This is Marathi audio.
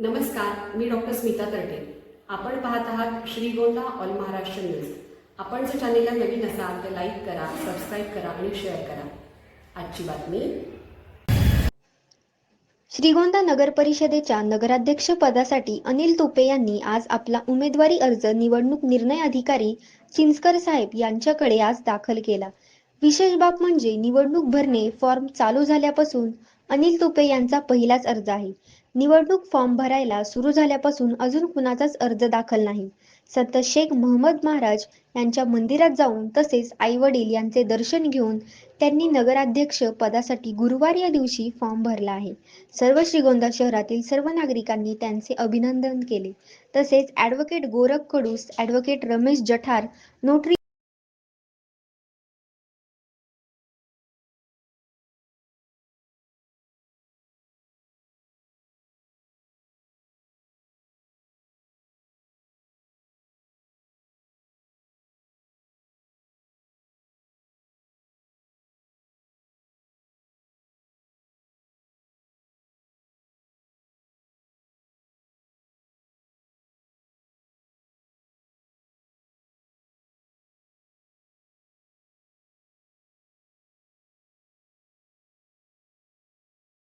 नमस्कार मी डॉक्टर स्मिता तरटे आपण पाहत आहात श्रीगोंदा ऑल महाराष्ट्र न्यूज. आपण जर चॅनेलला नवीन असाल तर लाईक करा सबस्क्राईब करा आणि शेअर करा. आजची बातमी. श्रीगोंदा नगर परिषदेच्या नगराध्यक्ष पदासाठी अनिल तुपे यांनी आज आपला उमेदवारी अर्ज निवडणूक निर्णय अधिकारी चिंचकर साहेब यांच्याकडे आज दाखल केला. विशेष बाब म्हणजे निवडणूक भरणे फॉर्म चालू झाल्यापासून अनिल तुपे यांचा पहिलाच अर्ज आहे. निवडणूक फॉर्म भरायला सुरू झाल्यापासून अजून कुणाचाच अर्ज दाखल नाही. संत शेख महम्मद महाराज यांच्या मंदिरात जाऊन तसेच आई वडील यांचे दर्शन घेऊन त्यांनी नगराध्यक्ष पदासाठी गुरुवार या दिवशी फॉर्म भरला आहे. सर्व श्रीगोंदा शहरातील सर्व नागरिकांनी त्यांचे अभिनंदन केले. तसेच advocate Gorakh Kadus advocate Ramesh Jathar notary